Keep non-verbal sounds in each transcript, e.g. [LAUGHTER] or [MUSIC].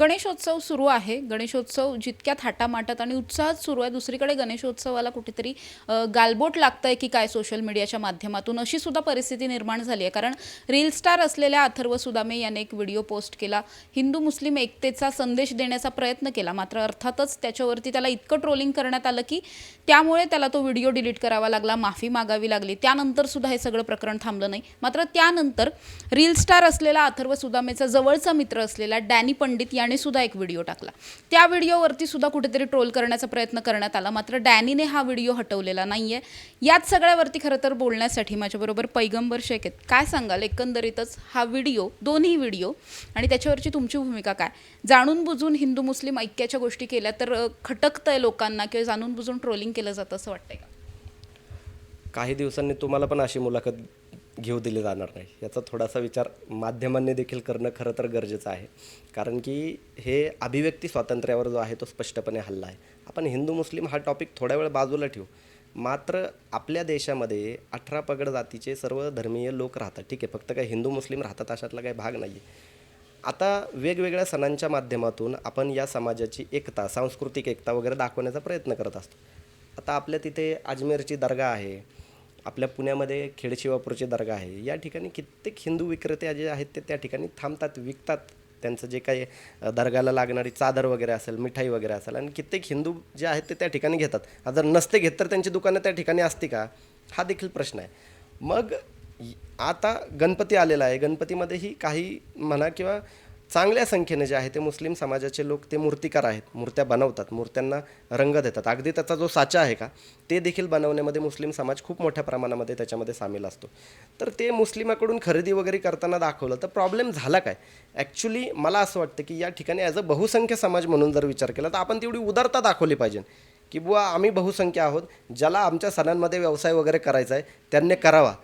गणेशोत्सव सुरू आहे. गणेशोत्सव जितक्या थाटामाटात आणि उत्साहात सुरू आहे दुसरीकडे गणेशोत्सवाला कुठेतरी गालबोट गालबोट लागतंय की काय सोशल मीडियाच्या माध्यमातून अशी सुद्धा परिस्थिती निर्माण झाली आहे. कारण रील स्टार असलेल्या अथर्व सुदामे याने एक व्हिडिओ पोस्ट केला. हिंदू मुस्लिम एकतेचा संदेश देण्याचा प्रयत्न केला. मात्र अर्थातच त्याच्यावरती त्याला इतकं ट्रोलिंग करण्यात आलं की त्यामुळे त्याला तो व्हिडिओ डिलीट करावा लागला माफी मागावी लागली. त्यानंतर सुद्धा हे सगळं प्रकरण थांबलं नाही. मात्र त्यानंतर रील स्टार असलेला अथर्व सुदामेचा जवळचा मित्र असलेला डॅनी पंडित याने सुद्धा एक व्हिडिओ टाकला. त्या व्हिडिओवरती सुद्धा कुठेतरी ट्रोल करण्याचा प्रयत्न करण्यात आला. मात्र डॅनीने हा व्हिडिओ हटवलेला नाहीये. याच सगळ्यावरती खरं तर बोलण्यासाठी माझ्याबरोबर पैगंबर शेख आहेत. काय सांगाल? एकंदरीतच हा व्हिडिओ दोन्ही व्हिडिओ आणि त्याच्यावरची तुमची भूमिका काय? जाणून बुजून हिंदू मुस्लिम ऐक्याच्या गोष्टी केल्या तर खटकतं आहे लोकांना किंवा जाणून बुजून ट्रोलिंग केलं जातं असं वाटतंय का? काही दिवसांनी तुम्हाला पण अशी मुलाखत घेऊ दिले जाणार नाही. याचा थोडासा विचार माध्यमांनी देखील करणं खरं तर गरजेचं आहे. कारण की हे अभिव्यक्ती स्वातंत्र्यावर जो आहे तो स्पष्टपणे हल्ला आहे. आपण हिंदू मुस्लिम हा टॉपिक थोड्या वेळ बाजूला ठेवू. मात्र आपल्या देशामध्ये अठरा पगड जातीचे सर्व धर्मीय लोक राहतात. ठीक आहे फक्त काही हिंदू मुस्लिम राहतात अशातला काही भाग नाही आहे आता वेगवेगळ्या सणांच्या माध्यमातून आपण या समाजाची एकता सांस्कृतिक एकता वगैरे दाखवण्याचा प्रयत्न करत असतो. आता आपल्या तिथे अजमेरची दर्गा आहे आपल्या पुण्यामध्ये खेडशिवापूरची दर्गा आहे. या ठिकाणी कित्येक हिंदू विक्रेते जे आहेत ते त्या ठिकाणी थांबतात विकतात. त्यांचं जे काही दर्गाला लागणारी चादर वगैरे असेल मिठाई वगैरे असेल आणि कित्येक हिंदू जे आहेत ते त्या ठिकाणी घेतात. जर नसते घेत तर त्यांची दुकानं त्या ठिकाणी असती का? हा देखील प्रश्न आहे. मग आता गणपती आलेला आहे. गणपतीमध्येही काही म्हणा किंवा चांगल्या संख्येने जे आहे ते मुस्लिम समाजाचे लोक ते मूर्तिकार आहेत. मूर्त्या बनवतात. मूर्त्यांना रंग देतात. अगदी त्याचा जो साचा आहे का ते देखील बनवण्यामध्ये मुस्लिम समाज खूप मोठ्या प्रमाणामध्ये त्याच्यामध्ये सामील असतो. तर ते मुस्लिमाकडून खरेदी वगैरे करताना दाखवलं तर प्रॉब्लेम झाला काय? ॲक्च्युली मला असं वाटतं की या ठिकाणी ॲज अ बहुसंख्य समाज म्हणून जर विचार केला तर आपण तेवढी उदारता दाखवली पाहिजे. की बुवा आम्ही बहुसंख्य आहोत. ज्याला आमच्या सणांमध्ये व्यवसाय वगैरे करायचा आहे त्यांनी करावा.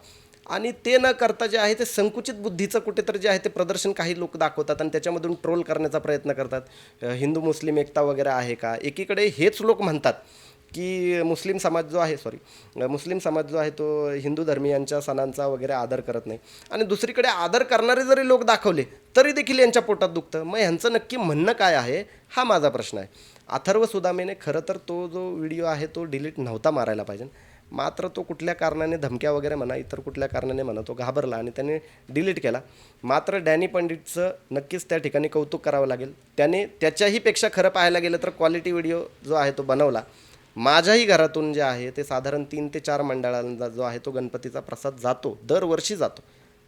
आणि ते न करता जे आहे ते संकुचित बुद्धीचं कुठेतरी जे आहे ते प्रदर्शन काही लोक दाखवतात आणि त्याच्यामधून ट्रोल करण्याचा प्रयत्न करतात. हिंदू मुस्लिम एकता वगैरे आहे का? एकीकडे हेच लोक म्हणतात की मुस्लिम समाज जो आहे सॉरी मुस्लिम समाज जो आहे तो हिंदू धर्मियांच्या सणांचा वगैरे आदर करत नाही. आणि दुसरीकडे आदर करणारे जरी लोक दाखवले तरी देखील यांच्या पोटात दुखतं. मग ह्यांचं नक्की म्हणणं काय आहे हा माझा प्रश्न आहे. अथर्व सुदामेने खरं तर तो जो व्हिडिओ आहे तो डिलीट नव्हता मारायला पाहिजे. मात्र तो कुठल्या कारणाने धमक्या वगैरे म्हणा इतर कुठल्या कारणाने म्हणा तो घाबरला आणि त्याने डिलीट केला. मात्र डॅनी पंडितचं नक्कीच त्या ठिकाणी कौतुक करावं लागेल. त्याने त्याच्याही पेक्षा खरं पाहायला गेलं तर क्वालिटी व्हिडिओ जो आहे तो बनवला. माझ्याही घरातून जे आहे ते साधारण तीन ते चार मंडळांचा जो आहे तो गणपतीचा प्रसाद जातो दरवर्षी जातो.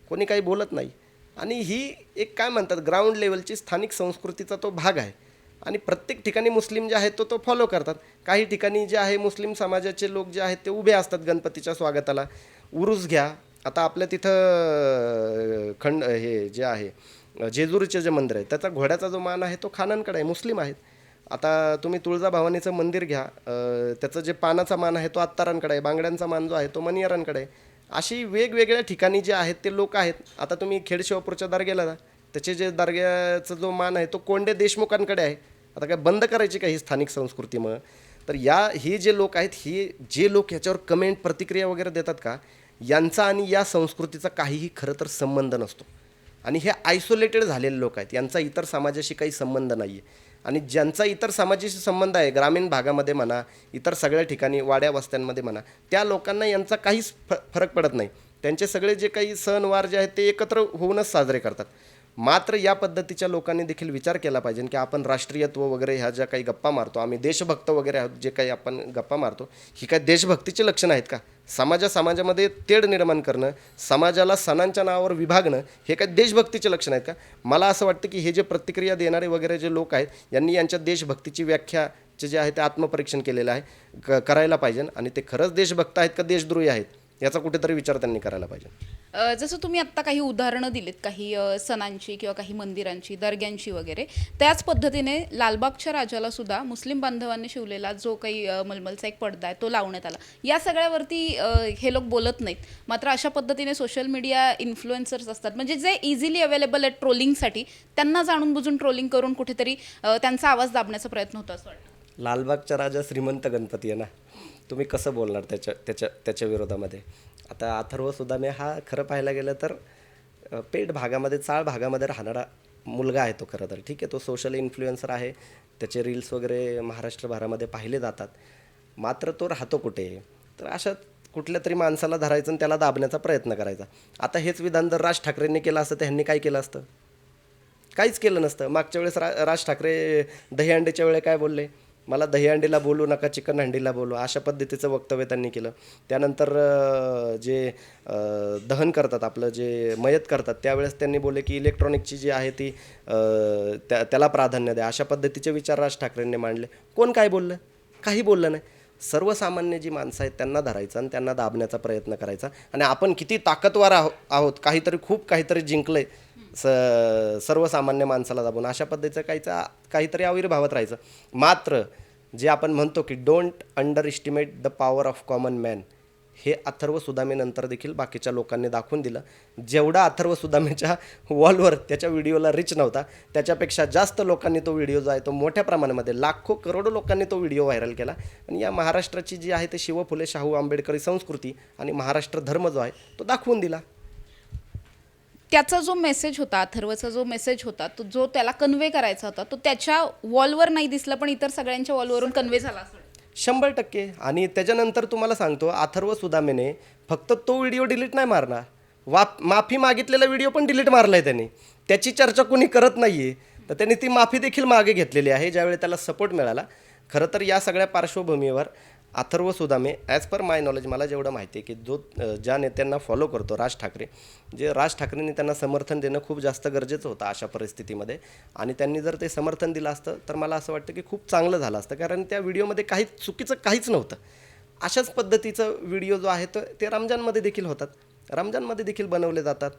कोणी काही बोलत नाही. आणि ही एक काय म्हणतात ग्राउंड लेवलची स्थानिक संस्कृतीचा तो भाग आहे. आणि प्रत्येक ठिकाणी मुस्लिम जे आहेत तो तो फॉलो करतात. काही ठिकाणी जे आहे मुस्लिम समाजाचे लोक जे आहेत ते उभे असतात गणपतीच्या स्वागताला. उरूस घ्या. आता आपल्या तिथं खंड हे जे आहे जेजुरीचे जे मंदिर आहे त्याचा घोड्याचा जो मान आहे तो खानांकडे आहे मुस्लिम आहेत. आता तुम्ही तुळजाभवानीचं मंदिर घ्या. त्याचं जे पानाचा मान आहे तो आत्तारांकडे आहे बांगड्यांचा मान जो आहे तो मनियारांकडे आहे. अशी वेगवेगळ्या ठिकाणी जे आहेत ते लोक आहेत. आता तुम्ही खेडशिवापूरच्या दर्ग्याला जा. त्याचे जे दर्ग्याचा जो मान आहे तो कोंडे देशमुखांकडे आहे. आता काय बंद करायची का ही स्थानिक संस्कृती मग तर या ही जे लोक आहेत हे जे लोक याच्यावर कमेंट प्रतिक्रिया वगैरे देतात का? यांचा आणि या संस्कृतीचा काहीही खरं तर संबंध नसतो. आणि हे आयसोलेटेड झालेले लोक आहेत. यांचा इतर समाजाशी काही संबंध नाही आहे आणि ज्यांचा इतर समाजाशी संबंध आहे ग्रामीण भागामध्ये म्हणा इतर सगळ्या ठिकाणी वाड्या वस्त्यांमध्ये म्हणा त्या लोकांना यांचा काहीच फ फरक पडत नाही. त्यांचे सगळे जे काही सणवार जे आहेत ते एकत्र होऊनच साजरे करतात. मात्र या पद्धतीच्या लोकांनी देखील विचार केला पाहिजे की आपण राष्ट्रीयत्व वगैरे ह्या ज्या काही गप्पा मारतो आम्ही देशभक्त वगैरे आहोत जे काही आपण गप्पा मारतो ही काय देशभक्तीची लक्षणं आहेत का? समाजा समाजामध्ये तेढ निर्माण करणं समाजाला सणांच्या नावावर विभागणं हे काय देशभक्तीचे लक्षण आहेत का? मला असं वाटतं की हे जे प्रतिक्रिया देणारे वगैरे जे लोक आहेत यांनी यांच्या देशभक्तीची व्याख्याचे जे आहे ते आत्मपरीक्षण केलेलं आहे क करायला पाहिजे आणि ते खरंच देशभक्त आहेत का देशद्रोही आहेत? याचा कुठेतरी विचार त्यांनी करायला पाहिजे. जसं तुम्ही आत्ता काही उदाहरणं दिलीत काही सणांची किंवा काही मंदिरांची दर्ग्यांची वगैरे त्याच पद्धतीने लालबागच्या राजाला सुद्धा मुस्लिम बांधवांनी शिवलेला जो काही मलमलचा एक पडदा आहे तो लावण्यात आला. या सगळ्यावरती हे लोक बोलत नाहीत. मात्र अशा पद्धतीने सोशल मीडिया इन्फ्लुएन्सर्स असतात. म्हणजे जे इझिली अवेलेबल आहेत ट्रोलिंगसाठी त्यांना जाणून बुजून ट्रोलिंग करून कुठेतरी त्यांचा आवाज दाबण्याचा प्रयत्न होतो असं वाटतं. लालबागचा राजा श्रीमंत गणपती आहे ना? तुम्ही कसं बोलणार त्याच्या त्याच्या त्याच्या विरोधामध्ये? आता अथर्व सुदामे हा खरं पाहायला गेलं तर पेठ भागामध्ये चाळ भागामध्ये राहणारा मुलगा आहे तो खरं तर. ठीक आहे तो सोशल इन्फ्लुएन्सर आहे. त्याचे रील्स वगैरे महाराष्ट्रभरामध्ये पाहिले जातात. मात्र तो राहतो कुठे? तर अशा कुठल्या तरी माणसाला धरायचं आणि त्याला दाबण्याचा प्रयत्न करायचा. आता हेच विधान जर राज ठाकरेंनी केलं असतं तर ह्यांनी काय केलं असतं? काहीच केलं नसतं. मागच्या वेळेस रा राज ठाकरे दहीहंडीच्या वेळे काय बोलले? मला दहीहंडीला बोलू नका चिकन हंडीला बोलू. अशा पद्धतीचं वक्तव्य त्यांनी केलं. त्यानंतर जे दहन करतात आपलं जे मयत करतात त्यावेळेस त्यांनी बोलले की इलेक्ट्रॉनिकची जी आहे ती त्या त्याला प्राधान्य द्या. अशा पद्धतीचे विचार राज ठाकरेंनी मांडले. कोण काय बोललं? काही बोललं नाही. सर्वसामान्य जी माणसं आहेत त्यांना धरायचं आणि त्यांना दाबण्याचा प्रयत्न करायचा. आणि आपण किती ताकदवार आहो आहोत काहीतरी खूप काहीतरी जिंकलं आहे स सर्वसामान्य माणसाला दाबून अशा पद्धतीचं काहीचा काहीतरी आविर्भावात राहायचं. मात्र जे आपण म्हणतो की don't underestimate the power of common man हे अथर्व सुदामेनंतर देखील बाकीच्या लोकांनी दाखवून दिलं. जेवढा अथर्व सुदामेच्या वॉलवर त्याच्या व्हिडिओला रिच नव्हता त्याच्यापेक्षा जास्त लोकांनी तो व्हिडिओ जो आहे तो मोठ्या प्रमाणामध्ये लाखो करोडो लोकांनी तो व्हिडिओ व्हायरल केला. आणि या महाराष्ट्राची जी आहे ते शिव फुले शाहू आंबेडकरी संस्कृती आणि महाराष्ट्र धर्म जो आहे तो दाखवून दिला. त्याचा जो मेसेज होता अथर्वचा जो मेसेज होता तो जो त्याला कन्वे करायचा होता तो त्याच्या वॉलवर नाही दिसला पण इतर सगळ्यांच्या वॉलवरून कन्वे झाला शंभर टक्के. आणि त्याच्यानंतर तुम्हाला सांगतो अथर्व सुदामेने फक्त तो व्हिडिओ डिलीट नाही मारणार. वाप माफी मागितलेला व्हिडिओ पण डिलीट मारला आहे त्याने. त्याची चर्चा कोणी करत नाही आहे तर त्यांनी ती माफी देखील मागे घेतलेली आहे ज्यावेळी त्याला सपोर्ट मिळाला. खरं तर या सगळ्या पार्श्वभूमीवर Atharva Sudame as per my knowledge मला जेवढं माहिती आहे की जो ज्या नेत्यांना फॉलो करतो राज ठाकरे जे राज ठाकरेंनी त्यांना समर्थन देणं खूप जास्त गरजेचं होतं अशा परिस्थितीमध्ये. आणि त्यांनी जर ते समर्थन दिलं असतं तर मला असं वाटतं की खूप चांगलं झालं असतं. कारण त्या व्हिडिओमध्ये काहीच चुकीचं काहीच नव्हतं. अशाच पद्धतीचं व्हिडिओ जो आहे तो ते रमजानमध्ये देखील होतात. रमजानमध्ये देखील बनवले जातात.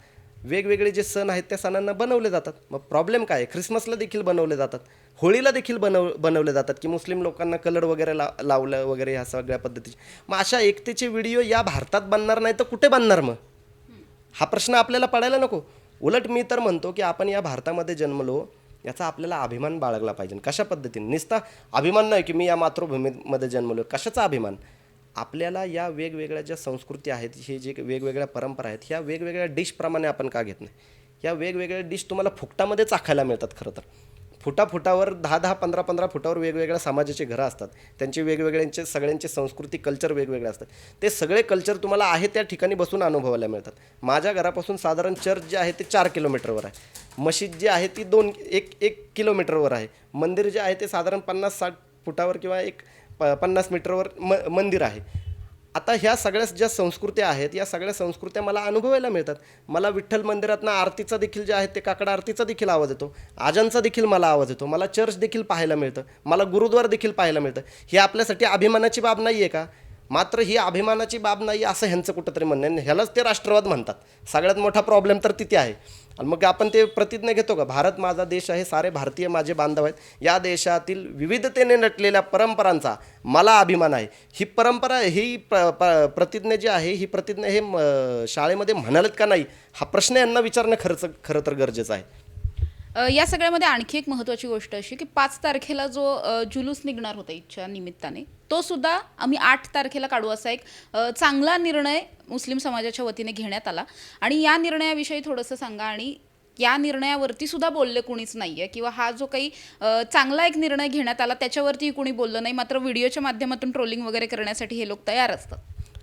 वेगवेगळे जे सण आहेत त्या सणांना बनवले जातात. मग प्रॉब्लेम काय आहे? ख्रिसमसला देखील बनवले जातात. होळीला देखील बनव बनवले जातात की मुस्लिम लोकांना कलर वगैरे ला लावलं वगैरे ह्या सगळ्या पद्धतीचे. मग अशा एकतेचे व्हिडिओ या भारतात बनणार नाही तर कुठे बनणार मग? हा प्रश्न आपल्याला पडायला नको. उलट मी तर म्हणतो की आपण या भारतामध्ये जन्मलो याचा आपल्याला अभिमान बाळगला पाहिजे. कशा पद्धतीने? नुसता अभिमान नाही की मी या मातृभूमीमध्ये जन्मलो. कशाचा अभिमान? आपल्याला या वेगवेगळ्या ज्या संस्कृती आहेत हे जे वेगवेगळ्या परंपरा आहेत ह्या वेगवेगळ्या डिशप्रमाणे आपण का घेत नाही? या वेगवेगळ्या डिश तुम्हाला फुकटामध्ये चाखायला मिळतात खरं तर. फुटाफुटावर दहा दहा पंधरा पंधरा फुटावर वेगवेगळ्या समाजाचे घरं असतात. त्यांचे वेगवेगळ्यांचे सगळ्यांचे संस्कृती कल्चर वेगवेगळे असतात. ते सगळे कल्चर तुम्हाला आहे त्या ठिकाणी बसून अनुभवायला मिळतात. माझ्या घरापासून साधारण चर्च जे आहे ते चार किलोमीटरवर आहे. मशीद जी आहे ती दोन एक एक किलोमीटरवर आहे. मंदिर जे आहे ते साधारण पन्नास साठ फुटावर किंवा एक प पन्नास मीटरवर म मंदिर आहे. आता ह्या सगळ्या ज्या संस्कृत्या आहेत या सगळ्या संस्कृत्या मला अनुभवायला मिळतात. मला विठ्ठल मंदिरातनं आरतीचा देखील जे आहे ते काकडा आरतीचा देखील आवाज येतो. आजांचा देखील मला आवाज येतो. मला चर्च देखील पाहायला मिळतं. मला गुरुद्वार देखील पाहायला मिळतं. ही आपल्यासाठी अभिमानाची बाब नाही आहे का? मात्र ही अभिमानाची बाब नाही असं ह्यांचं कुठंतरी म्हणणं ह्यालाच ते राष्ट्रवाद म्हणतात. सगळ्यात मोठा प्रॉब्लेम तर तिथे आहे. आणि मग आपण ते प्रतिज्ञा घेतो का? भारत माझा देश आहे सारे भारतीय माझे बांधव आहेत. या देशातील विविधतेने नटलेल्या परंपरांचा मला अभिमान आहे. ही परंपरा ही प्र प- प्रतिज्ञा जी आहे ही प्रतिज्ञा हे म, शाळेमध्ये म्हणालेत का नाही? हा प्रश्न यांना विचारणं खरंच खरं तर गरजेचं आहे. या सगळ्यामध्ये आणखी एक महत्त्वाची गोष्ट अशी की पाच तारखेला जो जुलूस निघणार होता इच्छा निमित्ताने तो सुद्धा आम्ही आठ तारखेला काढू असा एक चांगला निर्णय मुस्लिम समाजाच्या वतीने घेण्यात आला. आणि या निर्णयाविषयी थोडंसं सांगा आणि या निर्णयावरती सुद्धा बोलले कुणीच नाही आहे किंवा हा जो काही चांगला एक निर्णय घेण्यात आला त्याच्यावरती कुणी बोललं नाही मात्र व्हिडिओच्या माध्यमातून ट्रोलिंग वगैरे करण्यासाठी हे लोक तयार असतात.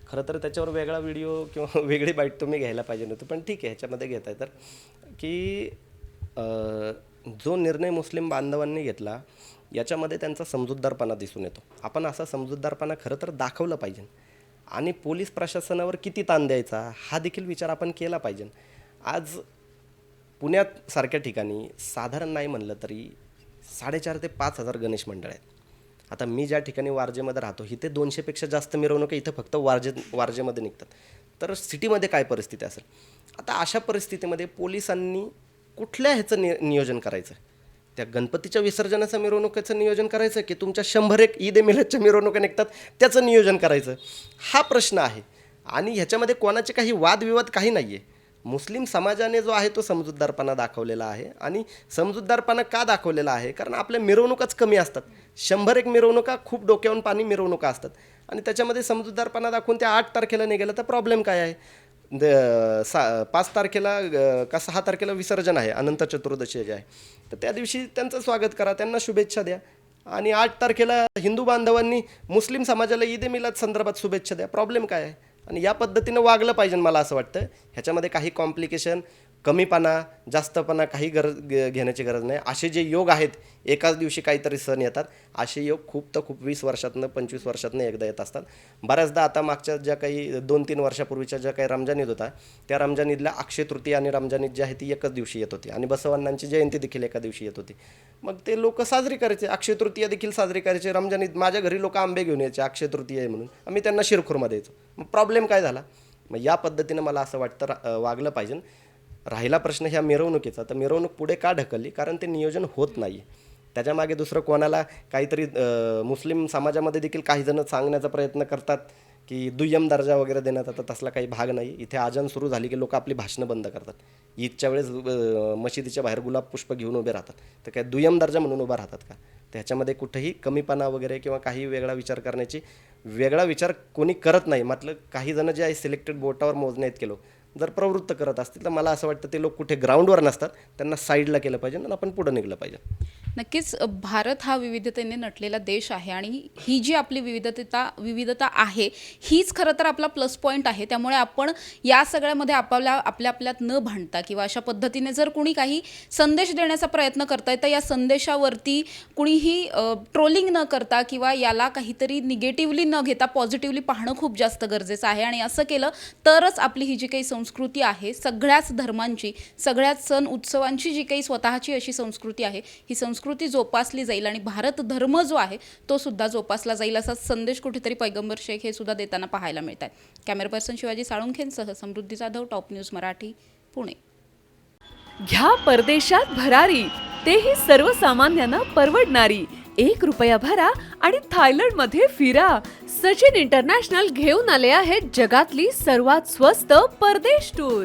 खरं तर त्याच्यावर वेगळा व्हिडिओ किंवा [LAUGHS] वेगळी बाईट तुम्ही घ्यायला पाहिजे नव्हतं पण ठीक आहे ह्याच्यामध्ये घेत आहे तर. की जो निर्णय मुस्लिम बांधवांनी घेतला याच्यामध्ये त्यांचा समजूतदारपणा दिसून येतो. आपण असा समजूतदारपणा खरं तर दाखवलं पाहिजे. आणि पोलीस प्रशासनावर किती ताण द्यायचा हा देखील विचार आपण केला पाहिजे. आज पुण्यात सारख्या ठिकाणी साधारण नाही म्हणलं तरी साडेचार ते पाच हजार गणेश मंडळ आहेत. आता मी ज्या ठिकाणी वारजेमध्ये राहतो इथे दोनशेपेक्षा जास्त मिरवणुका इथं फक्त वारजे वारजेमध्ये निघतात. तर सिटीमध्ये काय परिस्थिती असेल? आता अशा परिस्थितीमध्ये पोलिसांनी कुठल्या ह्याचं नि नियोजन करायचं त्या गणपतीच्या विसर्जनाचं मिरवणुकीचं नियोजन करायचं की तुमच्या शंभर एक ईद ए मिरवणुका निघतात त्याचं नियोजन करायचं हा प्रश्न आहे. आणि ह्याच्यामध्ये कोणाचे काही वादविवाद काही नाही आहे मुस्लिम समाजाने जो आहे तो समजूतदारपणा दाखवलेला आहे. आणि समजूतदारपणा का दाखवलेला आहे? कारण आपल्या मिरवणुकाच कमी असतात. शंभर एक मिरवणुका खूप डोक्यावरून पाणी मिरवणुका असतात. आणि त्याच्यामध्ये समजूतदारपणा दाखवून त्या आठ तारखेला निघालं तर प्रॉब्लेम काय आहे? द- सा पाच तारखेला का सहा तारखेला विसर्जन आहे अनंत चतुर्दशी जे आहे. तर त्या दिवशी त्यांचं स्वागत करा त्यांना शुभेच्छा द्या. आणि आठ तारखेला हिंदू बांधवांनी मुस्लिम समाजाला ईद मिलाद संदर्भात शुभेच्छा द्या. प्रॉब्लेम काय आहे? आणि या पद्धतीनं वागलं पाहिजे मला असं वाटतं. ह्याच्यामध्ये काही कॉम्प्लिकेशन कमीपणा जास्तपणा काही गरज घेण्याची गरज नाही. असे जे योग आहेत एकाच दिवशी काहीतरी सण येतात. असे योग खूप तर खूप वीस वर्षातनं पंचवीस वर्षातनं एकदा येत असतात. बऱ्याचदा आता मागच्या ज्या काही दोन तीन वर्षापूर्वीच्या ज्या काही रमजान ईद होता त्या रमजान ईदला अक्षय तृतीया आणि रमजान ईद जी आहे ती एकच दिवशी येत होती. आणि बसवण्णांची जयंती देखील एका दिवशी येत होती. मग ते लोक साजरी करायचे. अक्षय तृतीया देखील साजरी करायचे. रमजान ईद माझ्या घरी लोक आंबे घेऊन यायचे. अक्षय तृतीया आहे म्हणून. आम्ही त्यांना शिरखुरमा द्यायचो. मग प्रॉब्लेम काय झाला? मग या पद्धतीनं मला असं वाटतं रा- वागलं पाहिजे. राहिला प्रश्न ह्या मिरवणुकीचा. तर मिरवणूक पुढे का ढकलली? कारण ते नियोजन होत नाही त्याच्यामागे दुसरं कोणाला काहीतरी मुस्लिम समाजामध्ये देखील काहीजणं सांगण्याचा प्रयत्न करतात की दुय्यम दर्जा वगैरे देण्यात आता तसला काही भाग नाही. इथे आजन सुरू झाली की लोक आपली भाषणं बंद करतात. ईदच्या वेळेस मशिदीच्या बाहेर गुलाब पुष्प घेऊन उभे राहतात. तर काय दुय्यम दर्जा म्हणून उभा राहतात का? त्याच्यामध्ये कुठंही कमीपणा वगैरे किंवा काही वेगळा विचार करण्याची वेगळा विचार कोणी करत नाही. म्हटलं काही जण जे आहे सिलेक्टेड बोटावर मोजण्यात केलो जर प्रवृत्त करत असतील तर मला असं वाटतं ते लोक कुठे ग्राउंडवर नसतात. त्यांना साईडला केलं पाहिजे आणि आपण पुढं निघलं पाहिजे. नक्कीच भारत हा विविधतेने नटलेला देश आहे आणि ही जी आपली विविधता विविधता आहे हीच खरं तर आपला प्लस पॉईंट आहे. त्यामुळे आपण या सगळ्यामध्ये आपल्या आपल्या आपल्यात न भांडता किंवा अशा पद्धतीने जर कुणी काही संदेश देण्याचा प्रयत्न करताय तर या संदेशावरती कुणीही ट्रोलिंग न करता किंवा याला काहीतरी निगेटिव्हली न घेता पॉझिटिव्हली पाहणं खूप जास्त गरजेचं आहे. आणि असं केलं तरच आपली ही जी काही संस्कृती आहे सगळ्याच धर्मांची सगळ्याच सण उत्सवांची जी काही स्वतःची अशी संस्कृती आहे ही संस्कृती जोपासली जाईल आणि भारत धर्म जो आहे तो सुद्धा जोपासला जाईल असा संदेश कुठेतरी पैगंबर शेख हे सुद्धा देताना पाहायला मिळत आहे कॅमेरा पर्सन शिवाजी साळुंखेंसह समृद्धी जाधव टॉप न्यूज मराठी पुणे. घ्या परदेशात भरारी तेही सर्वसामान्यांना परवडणारी. एक रुपया भरा आणि थायलंडमध्ये फिरा. सचिन इंटरनॅशनल घेऊन आले आहेत जगातली सर्वात स्वस्त परदेश टूर.